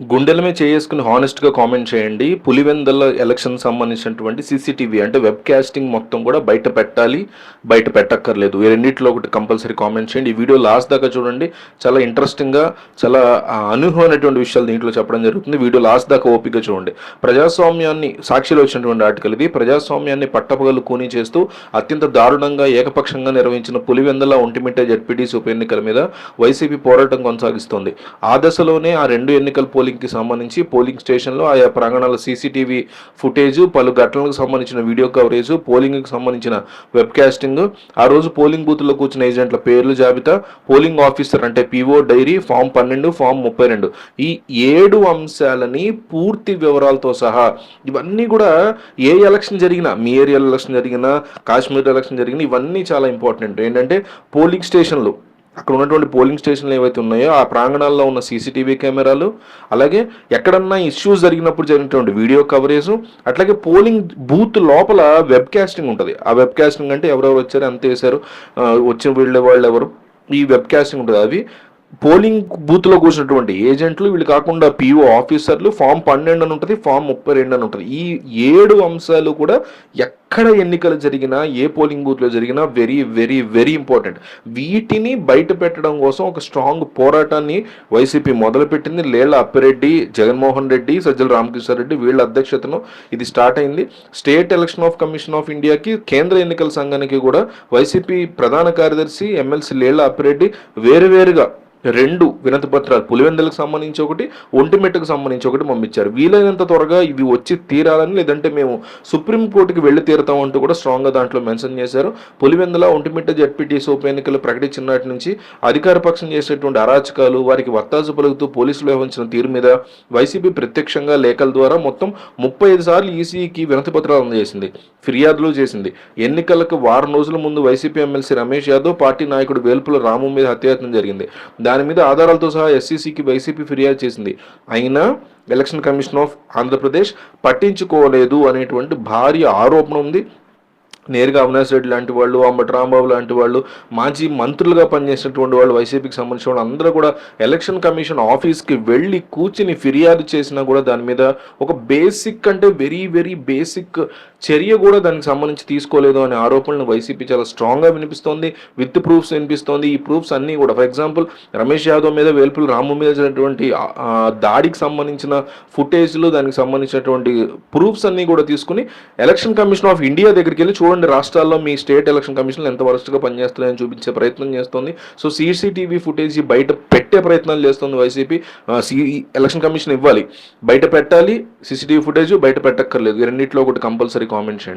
గుండెల మీద చేసుకుని హానెస్ట్గా కామెంట్ చేయండి. పులివెందల ఎలక్షన్ సంబంధించినటువంటి సీసీటీవీ అంటే వెబ్ కాస్టింగ్ మొత్తం కూడా బయట పెట్టాలి. బయట పెట్టక్కర్లేదు. ఈ ఒకటి కంపల్సరీ కామెంట్ చేయండి. ఈ వీడియో లాస్ట్ దాకా చూడండి. చాలా ఇంట్రెస్టింగ్గా చాలా ఆ, అనూహ్యమైనటువంటి విషయాలు దీంట్లో చెప్పడం జరుగుతుంది. వీడియో లాస్ట్ దాకా ఓపిక చూడండి. ప్రజాస్వామ్యాన్ని సాక్షిలో వచ్చినటువంటి ఆర్టికల్ ఇది. ప్రజాస్వామ్యాన్ని పట్టపగలు కూని చేస్తూ అత్యంత దారుణంగా ఏకపక్షంగా నిర్వహించిన పులివెందల ఒంటిమిట్ట జడ్పీటీసీ ఉప ఎన్నికల మీద వైసీపీ పోరాటం కొనసాగిస్తోంది. ఆ దశలోనే ఆ రెండు ఎన్నికల పోలింగ్కి సంబంధించి పోలింగ్ స్టేషన్లో ఆయా ప్రాంగణాల సీసీటీవీ ఫుటేజ్ పలు ఘటనలకు సంబంధించిన వీడియో కవరేజ్ పోలింగ్కి సంబంధించిన వెబ్ కాస్టింగ్ ఆ రోజు పోలింగ్ బూత్లో కూర్చున్న ఏజెంట్ల పేర్లు జాబితా పోలింగ్ ఆఫీసర్ అంటే పీఓ డైరీ ఫామ్ పన్నెండు ఫామ్ ముప్పై రెండు. ఈ ఏడు అంశాలని పూర్తి వివరాలతో సహా ఇవన్నీ కూడా ఏ ఎలక్షన్ జరిగినా మీ ఏరియా ఎలక్షన్ జరిగినా కాశ్మీర్ ఎలక్షన్ జరిగినా ఇవన్నీ చాలా ఇంపార్టెంట్. ఏంటంటే పోలింగ్ స్టేషన్లు అక్కడ ఉన్నటువంటి పోలింగ్ స్టేషన్లు ఏవైతే ఉన్నాయో ఆ ప్రాంగణాల్లో ఉన్న సీసీటీవీ కెమెరాలు అలాగే ఎక్కడన్నా ఇష్యూస్ జరిగినప్పుడు జరిగినటువంటి వీడియో కవరేజ్ అట్లాగే పోలింగ్ బూత్ లోపల వెబ్ కాస్టింగ్ ఉంటుంది. ఆ వెబ్ కాస్టింగ్ అంటే ఎవరెవరు వచ్చారు ఎంత వేశారు వచ్చిన వీళ్ళ వాళ్ళు ఎవరు ఈ వెబ్ కాస్టింగ్ ఉంటుంది. అవి పోలింగ్ బూత్లో కూర్చున్నటువంటి ఏజెంట్లు వీళ్ళు కాకుండా పిఓ ఆఫీసర్లు ఫామ్ పన్నెండు అని ఉంటుంది ఫామ్ ముప్పై రెండు అని ఉంటుంది. ఈ ఏడు అంశాలు కూడా ఎక్కడ ఎన్నికలు జరిగినా ఏ పోలింగ్ బూత్లో జరిగినా వెరీ వెరీ వెరీ ఇంపార్టెంట్ వీటిని బయట పెట్టడం కోసం ఒక స్ట్రాంగ్ పోరాటాన్ని వైసీపీ మొదలుపెట్టింది. లేళ్ళ అప్పిరెడ్డి జగన్మోహన్ రెడ్డి సజ్జల రామకృష్ణ రెడ్డి వీళ్ళ అధ్యక్షతను ఇది స్టార్ట్ అయింది. State election of commission of ఇండియాకి కేంద్ర ఎన్నికల సంఘానికి కూడా వైసీపీ ప్రధాన కార్యదర్శి ఎమ్మెల్సీ లేళ్ళ అప్పిరెడ్డి వేరువేరుగా రెండు వినతి పత్రాలు పులివెందులకు సంబంధించి ఒకటి ఒంటిమిట్టకు సంబంధించి ఒకటి పంపించారు. వీలైనంత త్వరగా ఇవి వచ్చి తీరాలని లేదంటే మేము సుప్రీంకోర్టుకి వెళ్ళి తీరుతాం అంటూ కూడా స్ట్రాంగ్గా దాంట్లో మెన్షన్ చేశారు. పులివెందుల ఒంటిమిట్ట జడ్పీటీసీ ఉప ఎన్నికలు ప్రకటించినటి నుంచి అధికార పక్షం చేసేటువంటి అరాచకాలు వారికి వత్తాసు పలుకుతూ పోలీసులు వ్యవహరించిన తీరు మీద వైసీపీ ప్రత్యక్షంగా లేఖల ద్వారా మొత్తం ముప్పై ఐదు సార్లు ఈసీకి వినతి పత్రాలు అందజేసింది. ఫిర్యాదులు చేసింది. ఎన్నికలకు వారం రోజుల ముందు YCP MLC Ramesh Yadav party నాయకుడు వేల్పుల రాము మీద హత్యాయత్నం జరిగింది. దాని మీద ఆధారాలతో సహా ఎస్సీసీకి వైసీపీ ఫిర్యాదు చేసింది. అయినా ఎలక్షన్ కమిషన్ ఆఫ్ ఆంధ్రప్రదేశ్ పట్టించుకోలేదు అనేటువంటి భారీ ఆరోపణ ఉంది. నేరుగా అవినాష్ రెడ్డి లాంటి వాళ్ళు అంబటి రాంబాబు లాంటి వాళ్ళు మాజీ మంత్రులుగా పనిచేసినటువంటి వాళ్ళు వైసీపీకి సంబంధించిన వాళ్ళు అందరూ కూడా ఎలక్షన్ కమిషన్ ఆఫీస్కి వెళ్ళి కూర్చుని ఫిర్యాదు చేసినా కూడా దాని మీద ఒక బేసిక్ అంటే వెరీ వెరీ బేసిక్ చర్య కూడా దానికి సంబంధించి తీసుకోలేదు అనే ఆరోపణలు వైసీపీ చాలా స్ట్రాంగ్గా వినిపిస్తోంది. విత్ ప్రూఫ్స్ వినిపిస్తోంది. ఈ ప్రూఫ్స్ అన్నీ కూడా ఫర్ ఎగ్జాంపుల్ రమేష్ యాదవ్ మీద వేల్పుల రాము మీద జరిగినటువంటి దాడికి సంబంధించిన ఫుటేజ్లు దానికి సంబంధించినటువంటి ప్రూఫ్స్ అన్నీ కూడా తీసుకుని ఎలక్షన్ కమిషన్ ఆఫ్ ఇండియా దగ్గరికి వెళ్ళి చూడండి. రాష్ట్రాల్లో మీ స్టేట్ ఎలక్షన్ కమిషన్ ఎంత వరస్ట్గా పనిచేస్తున్నాయని చూపించే ప్రయత్నం చేస్తుంది. సో సీసీటీవీ ఫుటేజ్ బయట పెట్టే ప్రయత్నాలు చేస్తుంది వైసీపీ. ఆ, సి ఎలక్షన్ కమిషన్ ఇవ్వాలి. బయట పెట్టాలి సీసీటీవీ ఫుటేజ్ బయట పెట్టక్కర్లేదు. రెండింటిలో ఒకటి కంపల్సరీ కామెంట్ చేయండి.